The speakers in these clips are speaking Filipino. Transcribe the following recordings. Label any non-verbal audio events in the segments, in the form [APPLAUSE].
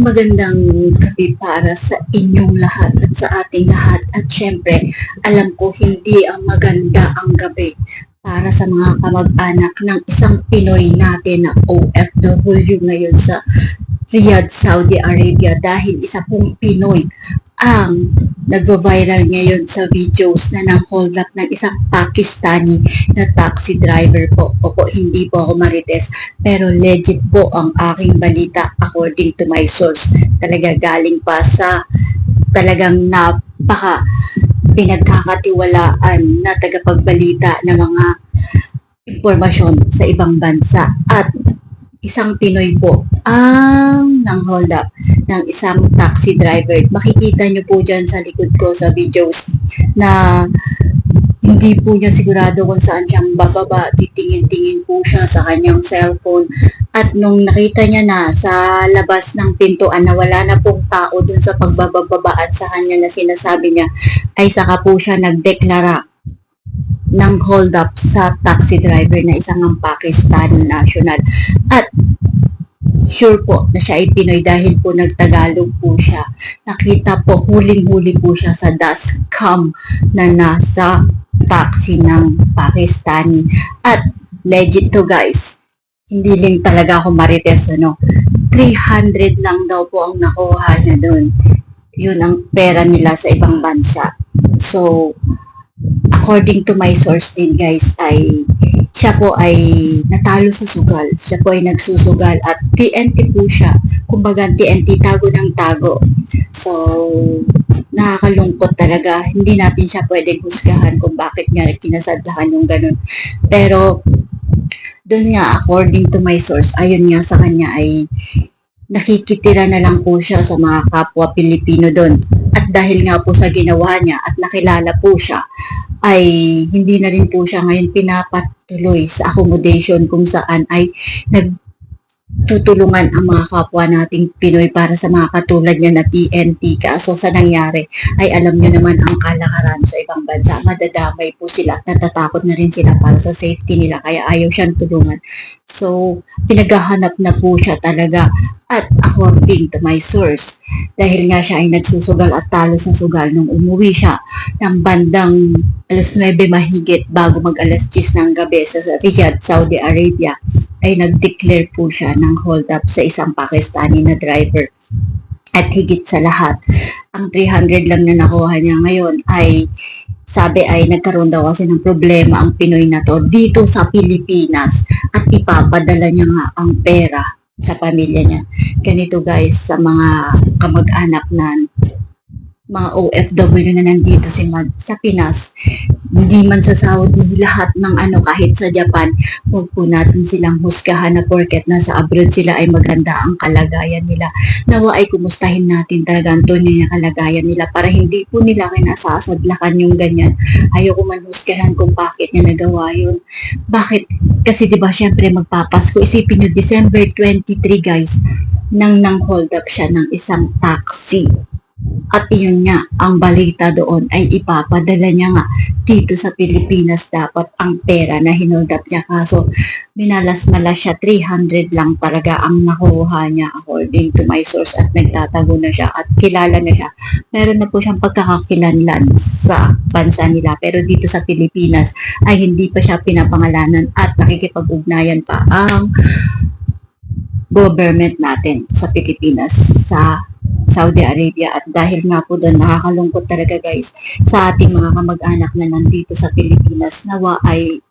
Magandang gabi para sa inyong lahat at sa ating lahat. At syempre, alam ko hindi ang maganda ang gabi para sa mga kamag-anak ng isang Pinoy natin na OFW ngayon sa Riyadh, Saudi Arabia dahil isa pong Pinoy ang nagvo-viral ngayon sa videos na nang hold up ng isang Pakistani na taxi driver po. Opo, hindi po ako marites, pero legit po ang aking balita according to my source. Talaga galing pa sa talagang napaka pinagkakatiwalaan na tagapagbalita ng mga impormasyon sa ibang bansa at isang Pinoy po ang nang hold up ng isang taxi driver. Makikita nyo po dyan sa likod ko sa videos na hindi po niya sigurado kung saan siyang bababa. Titingin-tingin po siya sa kanyang cellphone. At nung nakita niya na sa labas ng pintuan na wala na pong tao dun sa pagbababaan sa kanya na sinasabi niya, ay saka po siya nagdeklara ng hold up sa taxi driver na isang ang Pakistani national. At sure po na siya ay Pinoy dahil po nagtagalog po siya. Nakita po, huling-huli po siya sa dashcam na nasa taxi ng Pakistani. At legit to guys, hindi lang talaga ako marites ano. 300 lang daw po ang nakuha niya doon. Yun ang pera nila sa ibang bansa. So, according to my source din guys ay siya po ay natalo sa sugal. Siya po ay nagsusugal at TNT po siya. Kumbaga TNT tago ng tago. So, nakakalungkot talaga. Hindi natin siya pwedeng husgahan kung bakit nga kinasadlahan yung ganun. Pero, doon nga, according to my source, ayun nga sa kanya ay nakikitira na lang po siya sa mga kapwa Pilipino doon. At dahil nga po sa ginawa niya at nakilala po siya, ay hindi na rin po siya ngayon pinapatuloy sa accommodation kung saan ay nagtutulungan ang mga kapwa nating Pinoy para sa mga katulad niya na TNT. Kaso sa nangyari ay alam niyo naman ang kalakaran sa ibang bansa. Madadamay po sila at natatakot na rin sila para sa safety nila kaya ayaw siyang tulungan. So, pinaghahanap na po siya talaga at according to my source, dahil nga siya ay nagsusugal at talo sa sugal nung umuwi siya ng bandang alas 9 mahigit bago mag alas 10 ng gabi sa Riyadh, Saudi Arabia, ay nag-declare po siya ng hold up sa isang Pakistani na driver. At higit sa lahat, ang 300 lang na nakuha niya ngayon ay sabi ay nagkaroon daw kasi ng problema ang Pinoy na to dito sa Pilipinas at ipapadala niya nga ang pera sa pamilya niya. Ganito guys, sa mga kamag-anak na mga OFW na nandito si Mad sa Pinas, hindi man sa Saudi, lahat ng ano, kahit sa Japan, huwag po natin silang husgahan na porket nasa abroad sila ay maganda ang kalagayan nila. Nawa ay kumustahin natin talaga ang tunay na kalagayan nila para hindi po nila kinasasadlakan yung ganyan. Ayoko man husgahan kung bakit niya nagawa yun. Bakit? Kasi di ba syempre magpapasko. Isipin nyo, December 23 guys, nang nang hold up siya ng isang taxi at iyon nga, ang balita doon ay ipapadala niya nga dito sa Pilipinas dapat ang pera na hinoldap niya. Kaso, minalas-malas siya, 300 lang talaga ang nakuha niya according to my source at nagtatago na siya at kilala na siya. Meron na po siyang pagkakakilanlan sa bansa nila pero dito sa Pilipinas ay hindi pa siya pinapangalanan at nakikipag-ugnayan pa ang government natin sa Pilipinas sa Saudi Arabia at dahil nga po doon nakakalungkot talaga guys sa ating mga kamag-anak na nandito sa Pilipinas nawa ay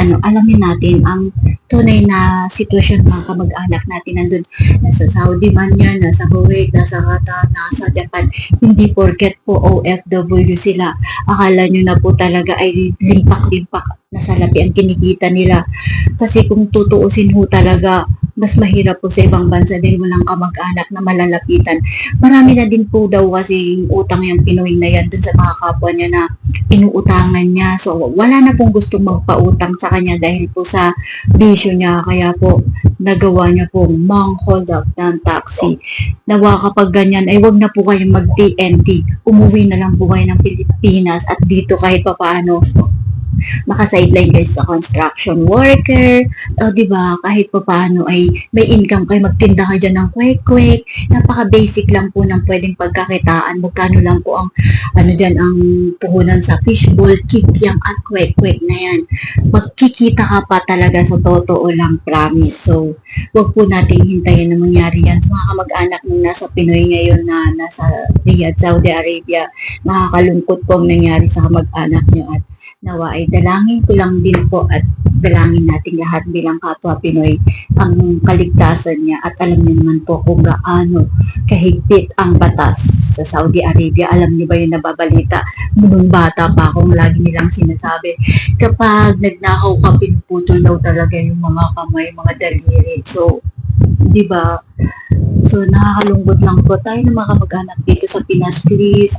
ano alamin natin ang tunay na sitwasyon mga kamag-anak natin. Nandun nasa Saudi man yan, nasa Kuwait, nasa Qatar, nasa Japan. Hindi porket po OFW sila. Akala nyo na po talaga ay limpak-limpak na salapi ang kinikita nila. Kasi kung tutuusin ho talaga mas mahirap po sa ibang bansa din walang kamag-anak na malalapitan. Marami na din po daw kasi utang yung Pinoy na yan dun sa mga kapwa niya na inuutangan niya. So, wala na pong gustong magpautang sa kanya dahil po sa bisyo niya. Kaya po, nagawa niya po mang hold up ng taxi. Nawa kapag ganyan, ay wag na po kayong mag-TNT. Umuwi na lang po kayo ng Pilipinas at dito kahit papaano makasideline kayo sa construction worker, o di ba, kahit pa paano ay may income kayo, magtinda ka dyan ng kwek-kwek, napaka-basic lang po ng pwedeng pagkakitaan, magkano lang po ang, ano dyan, ang puhunan sa fishbowl, kikyam at kwek-kwek na yan. Magkikita ka pa talaga sa totoo lang, promise. So, wag po nating hintayin na mangyari yan sa mga kamag-anak ng nasa Pinoy ngayon na nasa Riyadh, Saudi Arabia. Nakakalungkot po ang nangyari sa kamag-anak niyo at nawa ay dalangin ko lang din po at dalangin natin lahat bilang kapwa Pinoy ang kaligtasan niya at alam niyo naman po kung gaano kahigpit ang batas sa Saudi Arabia. Alam niyo ba yung nababalita? Nung bata pa akong lagi nilang sinasabi, kapag nagnakaw ka, pinuputol daw talaga yung mga kamay, mga daliri. So, di ba? So, nakakalungkot lang po tayo ng mga kamag-anak dito sa Pinas. Please,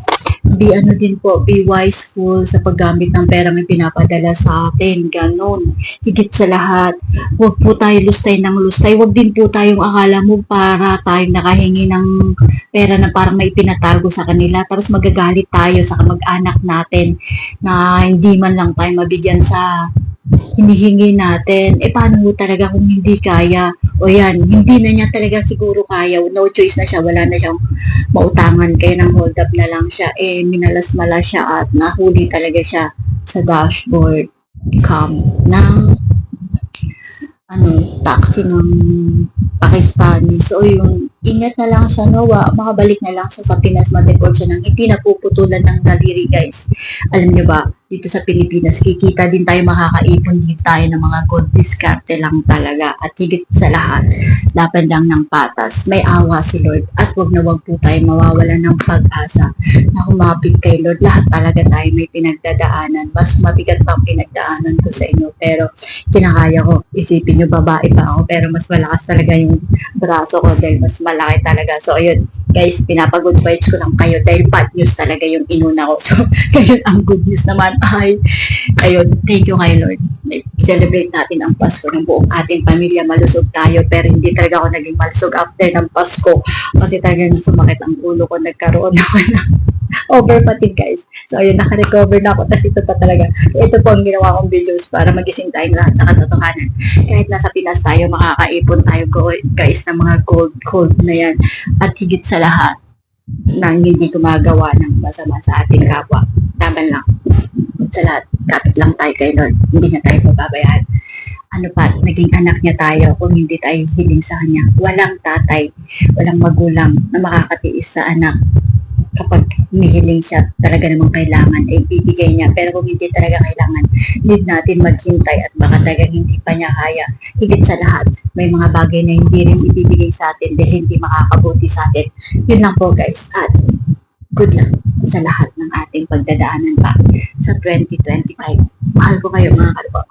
be ano din po, be wiseful sa paggamit ng pera may pinapadala sa atin. Ganon. Higit sa lahat, huwag po tayo lustay ng lustay. Huwag din po tayong akala mo para tayong nakahingi ng pera na parang may pinatago sa kanila. Tapos magagalit tayo sa kamag-anak natin na hindi man lang tayo mabigyan sa hinihingi natin. Eh, paano mo talaga kung hindi kaya? O yan, hindi na niya talaga siguro kaya. No choice na siya. Wala na siyang mautangan. Kaya nang hold up na lang siya. Eh, minalas-mala siya at nahuli talaga siya sa dashboard cam ng ano, taxi ng Pakistani. So, yung ingat na lang siya, no? Wa, makabalik na lang sa Pinas, ma-deport siya ng hindi napuputulan ng daliri, guys. Alam niyo ba, dito sa Pilipinas, kikita din tayo makakaipon din tayo ng mga gold diskarte lang talaga. At higit sa lahat, laban lang ng patas. May awa si Lord at wag na wag po tayo mawawala ng pag-asa na humapit kay Lord. Lahat talaga tayo may pinagdadaanan. Mas mabigat pa ang pinagdaanan ko sa inyo. Pero kinakaya ko. Isipin nyo, babae pa ako. Pero mas malakas talaga yung braso ko dahil mas malaki talaga. So, ayun, guys, pinapag-good vibes ko lang kayo dahil bad news talaga yung inuna ko. [LAUGHS] So, ngayon, ang good news naman ay, ayun, thank you kay Lord. Celebrate natin ang Pasko ng buong ating pamilya. Malusog tayo, pero hindi talaga ako naging malusog after ng Pasko. Kasi talagang sumakit ang ulo ko. Nagkaroon ako ng over fatigue, guys. So, ayun, naka-recover na ako. Tapos ito pa talaga. Ito po ang ginawa kong videos para magising tayong lahat sa katotohanan. Kahit nasa Pinas tayo, makakaipon tayo, guys, ng mga gold, gold na yan. At higit sa lahat, nang hindi gumagawa ng masama sa ating kapwa. Taban lang. Sa lahat, kapit lang tayo kay Lord. Hindi niya tayo pababayaan. Ano pa, naging anak niya tayo kung hindi tayo hiling sa kanya. Walang tatay, walang magulang na makakatiis sa anak kapag humihiling siya, talaga namang kailangan, ay ibibigay niya. Pero kung hindi talaga kailangan, need natin maghintay at baka talagang hindi pa niya kaya. Higit sa lahat, may mga bagay na hindi rin ibibigay sa atin dahil hindi makakabuti sa atin. Yun lang po guys. At good luck sa lahat ng ating pagdadaanan pa sa 2025. Mahal ko kayo mga kalbox.